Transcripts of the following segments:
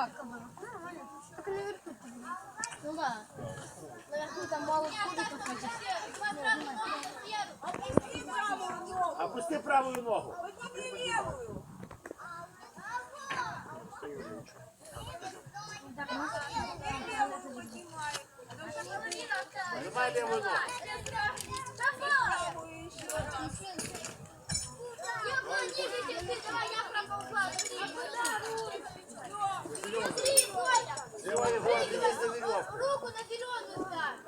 Так. Только наверху. Ну да. Наверху там мало входит. Опусти правую ногу. Нажимай левую ногу. Левая нога, держись за веревку. Руку на зеленую ставь.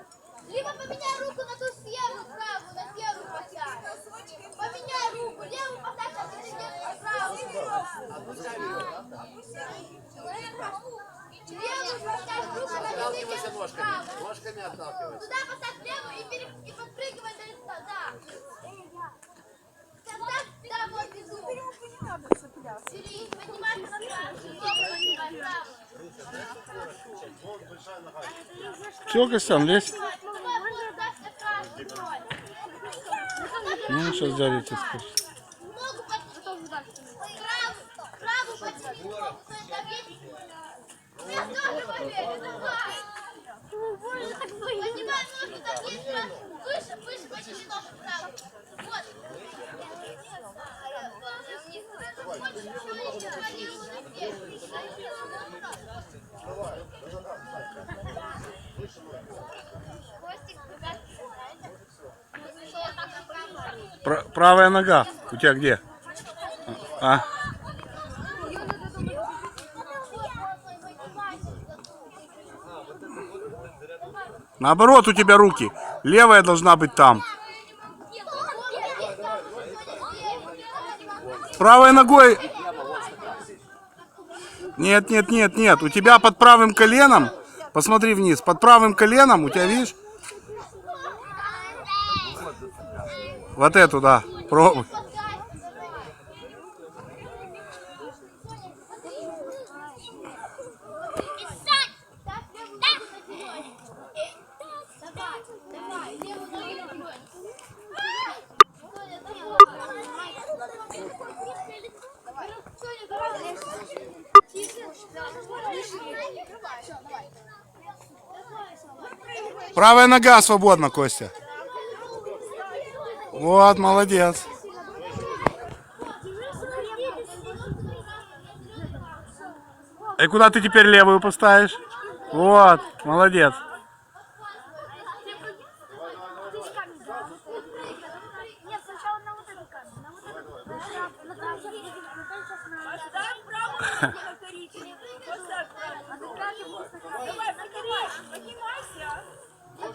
Либо поменяй руку на ту сферу правую, на первую поставь. Поменяй руку. Левую поставь, а ты держишь правую. Левую поставь руку на Отталкивайся ножками. Ножками отталкивайся. Туда поставь левую и, пере... и подпрыгивай до лица, да. Ставь, да, вот внизу. Бери, поднимайся на правую. Снова поднимай правую. Все, Костян, лезь. Ну, сейчас дядя тебе скажет. Ногу подними. Правую, правую подними. Ногу дави. Я тоже поверю, давай. Поднимай ногу, дави сразу. Выше, выше, подними ногу правую. Вот. Хочешь, еще клади руку на первую. Костик, Что так направо? Пра- правая нога. У тебя где? А? Наоборот, у тебя руки. Левая должна быть там. Правой ногой. Нет, нет, нет, нет. У тебя под правым коленом. Посмотри вниз. Под правым коленом у тебя, видишь? Вот эту, да. Пробуй. Правая нога свободна, Костя. Вот, молодец. И куда ты теперь левую поставишь? Вот, молодец.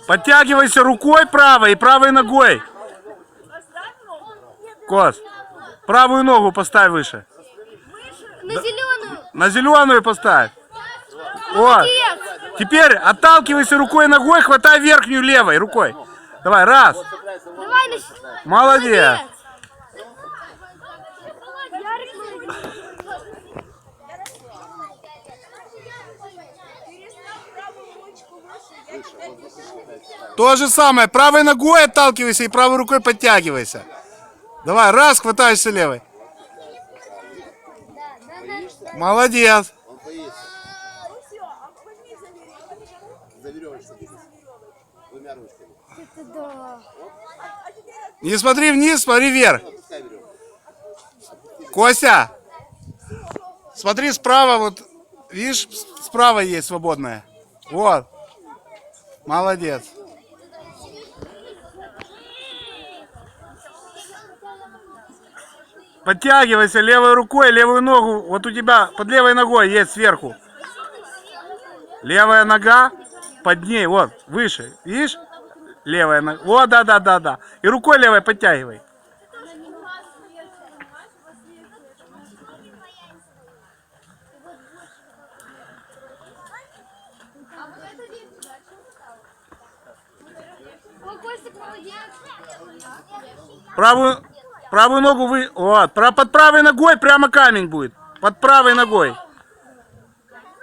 Подтягивайся рукой правой и правой ногой. Кос, правую ногу поставь выше. На зеленую. На зеленую поставь. Вот. Теперь отталкивайся рукой и ногой, хватай верхнюю левой рукой. Давай, раз. Давай Молодец. То же самое. Правой ногой отталкивайся и правой рукой подтягивайся. Давай, раз, хватаешься левой. Молодец. Не смотри вниз, смотри вверх. Костя, смотри справа, вот, видишь, справа есть свободная. Вот. Молодец. Подтягивайся левой рукой, левую ногу. Вот у тебя под левой ногой есть сверху. Левая нога под ней, вот, выше. Видишь? Левая нога. Вот, да, да, да, да. И рукой левой подтягивай. Правую, Правую ногу вы... Вот, про... под правой ногой прямо камень будет. Под правой ногой.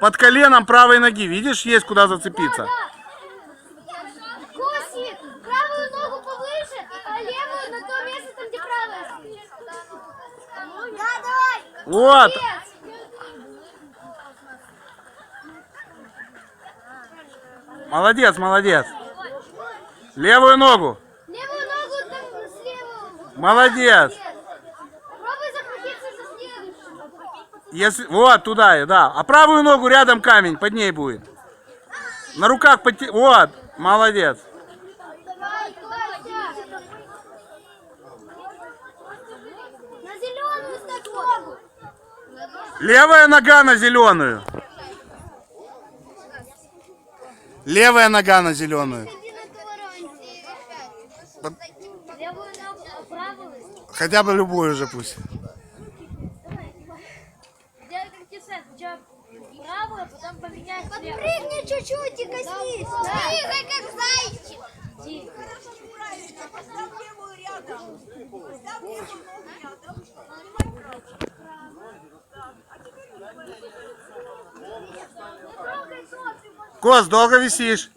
Под коленом правой ноги. Видишь, есть куда зацепиться. Вот. Молодец, молодец. Левую ногу. Молодец. Если, вот туда, да. А правую ногу рядом камень, под ней будет. На руках поте... Вот, молодец. Левая нога на зеленую. Левая нога на зеленую. Левую ногу, а правую. Хотя бы любую уже пусть. А потом поменяй слева. Прыгни чуть-чуть и коснись. Прыгай, как зайчик. Кос, долго висишь?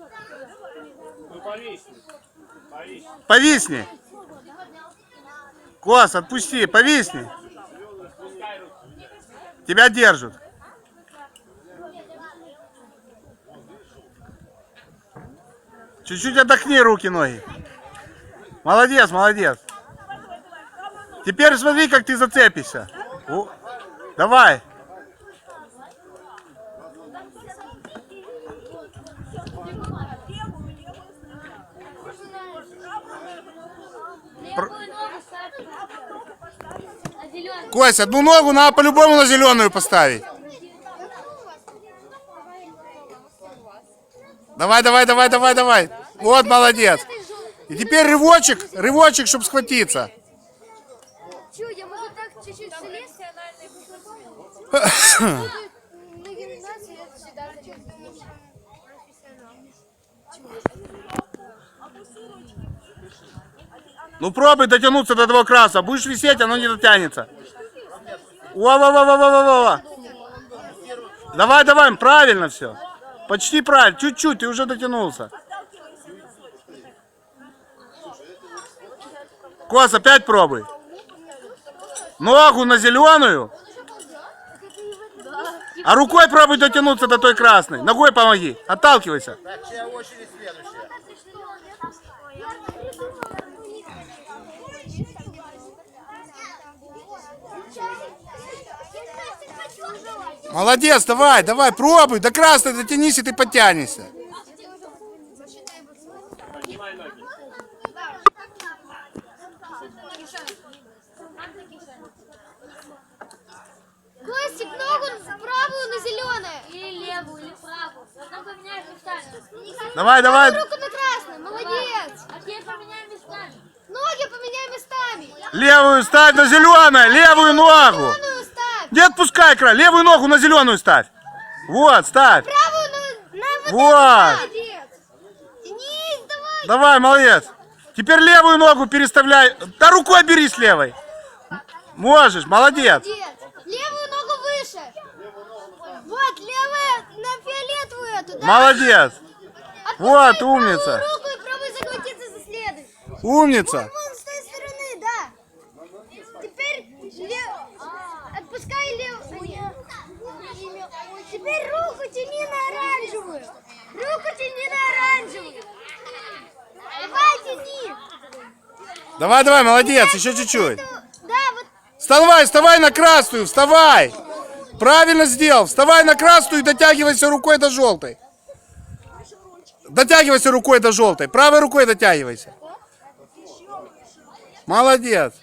Повисни. Кос, отпусти, повисни. Тебя держат. Чуть-чуть отдохни руки, ноги. Молодец, молодец. Теперь смотри, как ты зацепишься. О, Давай. Левую ногу ставь. На зеленую. Кость, одну ногу надо по-любому на зеленую поставить. Давай, давай, давай, давай, давай. Вот, молодец. И теперь рывочек, рывочек, чтобы схватиться. Чё, я могу так чуть-чуть Ну пробуй дотянуться до того краса. Будешь висеть, оно не дотянется. во во во во во во во Давай, давай, правильно все. Почти правильно. Чуть-чуть, ты уже дотянулся. Кос, опять пробуй. Ногу на зеленую. А рукой пробуй дотянуться до той красной. Ногой помоги. Отталкивайся. Так, очередь следующая? Молодец, давай, давай, пробуй. До красной дотянись, и ты подтянешься. Костик, ногу правую на зеленое. Или левую, или правую. Потом поменяй местами. Давай, давай. Руку на красное, молодец. А теперь поменяй местами. Ноги поменяй местами. Левую ставь на зеленое, левую ногу. Не отпускай край, левую ногу на зеленую ставь. Вот, ставь. Правую на, на вот Вот. Тянись, давай. Давай, молодец. Теперь левую ногу переставляй. Да рукой бери с левой. Можешь, молодец. Молодец. Левую ногу выше. Вот, левая на фиолетовую эту, да? Молодец. Отпускай Вот, умница. руку и пробуй захватиться за следующую. Умница с той стороны, да. Теперь лев... отпускай левую. Теперь руку тяни на оранжевую. Руку тяни на оранжевую. Давай тяни. Давай, давай, молодец, еще чуть-чуть. Да, Вставай, вставай на красную, вставай. Правильно сделал. Вставай на красную и дотягивайся рукой до желтой. Дотягивайся рукой до желтой. Правой рукой дотягивайся. Молодец.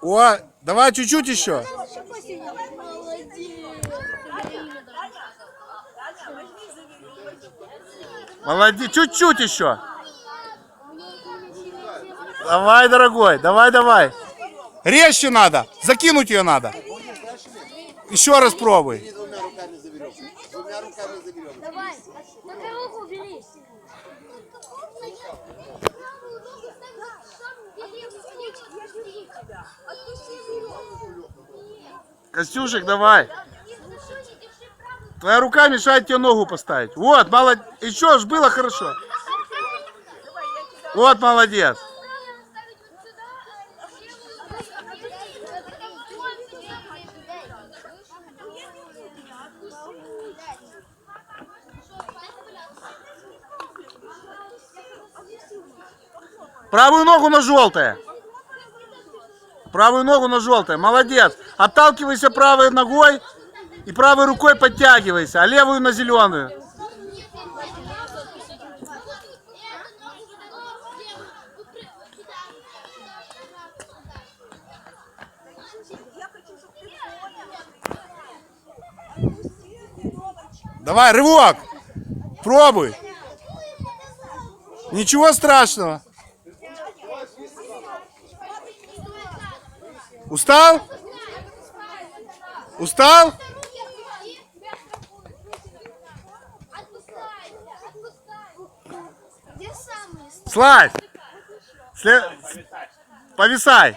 О, давай чуть-чуть еще. Молодец, чуть-чуть еще. Давай, дорогой, давай, давай. Резче надо, закинуть ее надо. Еще раз пробуй. Костюшек, давай. Твоя рука мешает тебе ногу поставить. Вот, молодец. Еще ж было хорошо. Вот, молодец. Правую ногу на желтое. Правую ногу на желтое. Молодец. Отталкивайся правой ногой и правой рукой подтягивайся, а левую на зеленую. Давай, рывок. Пробуй. Ничего страшного. Устал? Устал? Слазь. Сле- Повисай.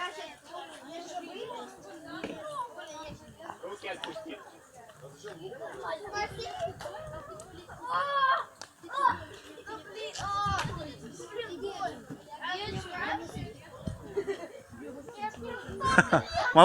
Well.